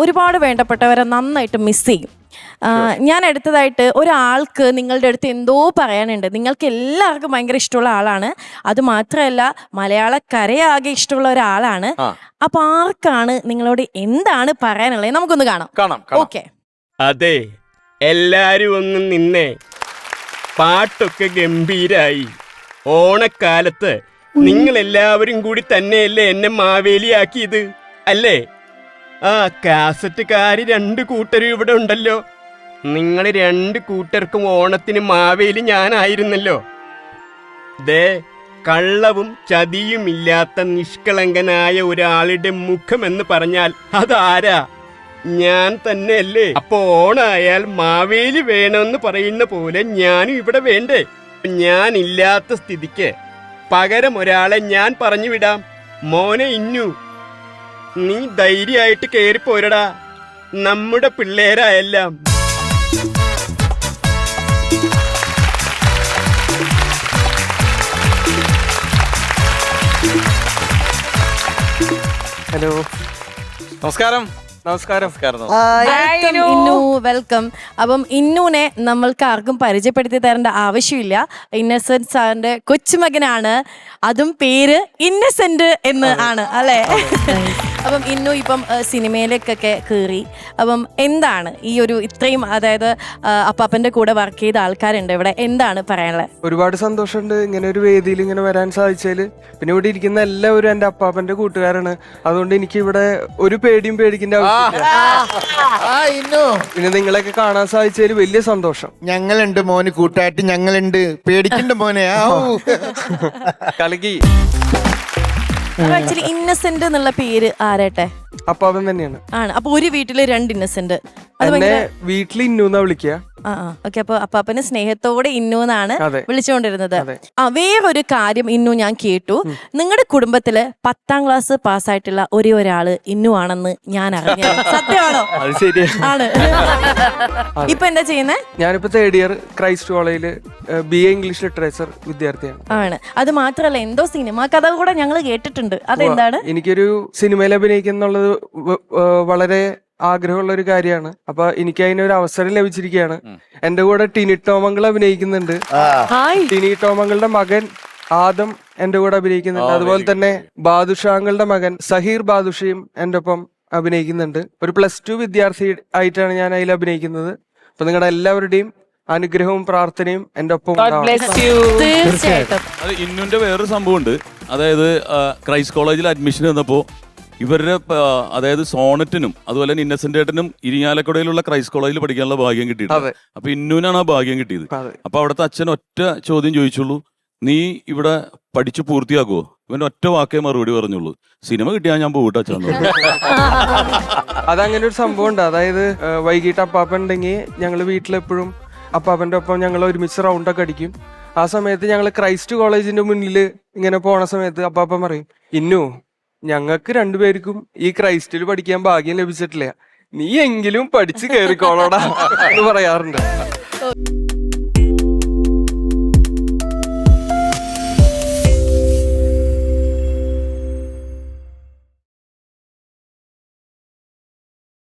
ഒരുപാട് വേണ്ടപ്പെട്ടവരെ നന്നായിട്ട് മിസ് ചെയ്യും. ഞാൻ അടുത്തതായിട്ട് ഒരാൾക്ക് നിങ്ങളുടെ അടുത്ത് എന്തോ പറയാനുണ്ട്. നിങ്ങൾക്ക് എല്ലാവർക്കും ഭയങ്കര ഇഷ്ടമുള്ള ആളാണ്. അത് മാത്രമല്ല മലയാളക്കരയാകെ ഇഷ്ടമുള്ള ഒരാളാണ്. അപ്പൊ ആർക്കാണ് നിങ്ങളോട് എന്താണ് പറയാനുള്ളത്? നമുക്കൊന്ന് കാണാം. കാണാം കാണാം. ഓക്കെ. അതെ എല്ലാരും ഒന്ന് നിന്നെ. പാട്ടൊക്കെ ഗംഭീരായി. ഓണക്കാലത്ത് നിങ്ങൾ എല്ലാവരും കൂടി തന്നെയല്ലേ എന്നെ മാവേലിയാക്കിയത്? അല്ലേ? ആ കാസറ്റുകാര് രണ്ട് കൂട്ടരും ഇവിടെ ഉണ്ടല്ലോ. നിങ്ങൾ രണ്ട് കൂട്ടർക്കും ഓണത്തിന് മാവേലി ഞാനായിരുന്നല്ലോ. ദേ കള്ളവും ചതിയും ഇല്ലാത്ത നിഷ്കളങ്കനായ ഒരാളുടെ മുഖമെന്ന് പറഞ്ഞാൽ അതാരാ? ഞാൻ തന്നെയല്ലേ. അപ്പൊ ഓണായാൽ മാവേലി വേണമെന്ന് പറയുന്ന പോലെ ഞാനും ഇവിടെ വേണ്ടേ? ഞാൻ ഇല്ലാത്ത സ്ഥിതിക്ക് പകരം ഒരാളെ ഞാൻ പറഞ്ഞു വിടാം. മോനെ ഇന്നു നീ ധൈര്യമായിട്ട് കേറി പോരടാ. നമ്മുടെ പിള്ളേരായെല്ലാം. ഹലോ. നമസ്കാരം. നമസ്കാരം. ഇന്നു വെൽക്കം. അപ്പം ഇന്നുനെ നമ്മൾക്ക് ആർക്കും പരിചയപ്പെടുത്തി തരേണ്ട ആവശ്യമില്ല. ഇന്നസെന്റ് സാറിന്റെ കൊച്ചുമകനാണ്. അതും പേര് ഇന്നസെന്റ് എന്ന് ആണ് അല്ലെ? അപ്പം ഇന്നു ഇപ്പം സിനിമയിലേക്കൊക്കെ കയറി അപ്പം എന്താണ് ഈ ഒരു ഇത്രയും അതായത് അപ്പാപ്പന്റെ കൂടെ വർക്ക് ചെയ്ത ആൾക്കാരുണ്ട് ഇവിടെ എന്താണ് പറയാനുള്ളത്? ഒരുപാട് സന്തോഷമുണ്ട് ഇങ്ങനെ ഒരു വേദിയിൽ ഇങ്ങനെ വരാൻ സാധിച്ചാൽ പിന്നെ ഇവിടെ ഇരിക്കുന്ന എല്ലാവരും എന്റെ അപ്പാപ്പന്റെ കൂട്ടുകാരാണ്. അതുകൊണ്ട് എനിക്ക് ഇവിടെ ഒരു പേടിയും പേടിക്കേണ്ട ആവശ്യമില്ല. ആ ഇന്നു. പിന്നെ നിങ്ങളെയൊക്കെ കാണാൻ സാധിച്ചതിൽ വലിയ സന്തോഷം. ഞങ്ങളുണ്ട് മോന് കൂട്ടായിട്ട് ഞങ്ങളുണ്ട്. പേടിക്കണ്ട മോനെ കലകി ആക്ച്വലി ഇന്നസെന്റ് എന്നുള്ള പേര് ആരട്ടെ? അപ്പൊ അവൻ തന്നെയാണ് ആണ്. അപ്പൊ ഒരു വീട്ടിൽ രണ്ട് ഇന്നസെന്റ് അത് എന്നെ ഭയങ്കര വീട്ടിൽ ഇന്നുന്നാ വിളിക്കുക ഓക്കെ അപ്പൊ അപ്പാപ്പന് സ്നേഹത്തോടെ ഇന്നു എന്നാണ് വിളിച്ചുകൊണ്ടിരുന്നത്. ആ വേറൊരു കാര്യം ഇന്നു ഞാൻ കേട്ടു. നിങ്ങളുടെ കുടുംബത്തിൽ പത്താം ക്ലാസ് പാസ്സായിട്ടുള്ള ഒരേ ഒരാൾ ഇന്നു ആണെന്ന് ഞാൻ അറിഞ്ഞു സത്യമാണോ? ആണ്. ഇപ്പൊ എന്താ ചെയ്യുന്നേ? ഞാനിപ്പോ തേർഡ് ഇയർ ക്രൈസ്റ്റ് കോളേജിൽ ബി എ ഇംഗ്ലീഷ് ലിറ്ററേച്ചർ വിദ്യാർത്ഥിയാണ്. ആണ്. അത് മാത്രല്ല എന്തോ സിനിമ കഥ കൂടെ ഞങ്ങൾ കേട്ടിട്ടുണ്ട്. അതെന്താണ്? എനിക്കൊരു സിനിമയിൽ അഭിനയിക്കുന്നുള്ളത് വളരെ ആഗ്രഹമുള്ള ഒരു കാര്യമാണ്. അപ്പൊ എനിക്ക് അതിനൊരു അവസരം ലഭിച്ചിരിക്കുകയാണ്. എന്റെ കൂടെ ടിനി ടോമങ്ങൾ അഭിനയിക്കുന്നുണ്ട്. ടിനി ടോമങ്ങളുടെ മകൻ ആദം എന്റെ കൂടെ അഭിനയിക്കുന്നുണ്ട്. അതുപോലെ തന്നെ ബാദുഷാങ്ങളുടെ മകൻ സഹീർ ബാദുഷയും എന്റെ ഒപ്പം അഭിനയിക്കുന്നുണ്ട്. ഒരു പ്ലസ് ടു വിദ്യാർത്ഥി ആയിട്ടാണ് ഞാൻ അതിൽ അഭിനയിക്കുന്നത്. അപ്പൊ നിങ്ങളുടെ എല്ലാവരുടെയും അനുഗ്രഹവും പ്രാർത്ഥനയും എന്റെ ഒപ്പം ഇന്നുന്റെ വേറൊരു സംഭവമുണ്ട്. അതായത് ആ, ക്രൈസ്റ്റ് കോളേജിൽ അഡ്മിഷൻ വന്നപ്പോൾ ഇവരുടെ അതായത് സോണറ്റിനും അതുപോലെ തന്നെ ഇന്നസെന്റ് ഏട്ടനും ഇരിങ്ങാലക്കുടയിലുള്ള ക്രൈസ്റ്റ് കോളേജിൽ പഠിക്കാനുള്ള ഭാഗ്യം കിട്ടിയിട്ടുണ്ട്. അപ്പൊ ഇന്നുവിനാണ് ആ ഭാഗ്യം കിട്ടിയത്. അപ്പൊ അവിടുത്തെ അച്ഛൻ ഒറ്റ ചോദ്യം ചോദിച്ചുള്ളൂ. നീ ഇവിടെ പഠിച്ചു പൂർത്തിയാക്കുവോ? ഇവന്റെ ഒറ്റ വാക്കേ മറുപടി പറഞ്ഞുള്ളൂ. സിനിമ കിട്ടിയാ ഞാൻ പോകട്ടെ അച്ഛൻ അതങ്ങനെ ഒരു സംഭവം ഉണ്ട് അതായത് വൈകിട്ട് അപ്പാപ്പൻ ഉണ്ടെങ്കിൽ ഞങ്ങൾ വീട്ടിലെപ്പോഴും അപ്പാപ്പന്റെ ഒപ്പം ഞങ്ങൾ ഒരുമിച്ച് റൗണ്ട് ഒക്കെ അടിക്കും. ആ സമയത്ത് ഞങ്ങൾ ക്രൈസ്റ്റ് കോളേജിന്റെ മുന്നിൽ ഇങ്ങനെ പോണ സമയത്ത് അപ്പാപ്പൻ പറയും ഇന്നു ഞങ്ങൾക്ക് രണ്ടുപേർക്കും ഈ ക്രൈസ്റ്റിൽ പഠിക്കാൻ ഭാഗ്യം ലഭിച്ചിട്ടില്ല. നീ എങ്കിലും പഠിച്ചു കയറിക്കോളോടാ എന്ന് പറയാറുണ്ട്.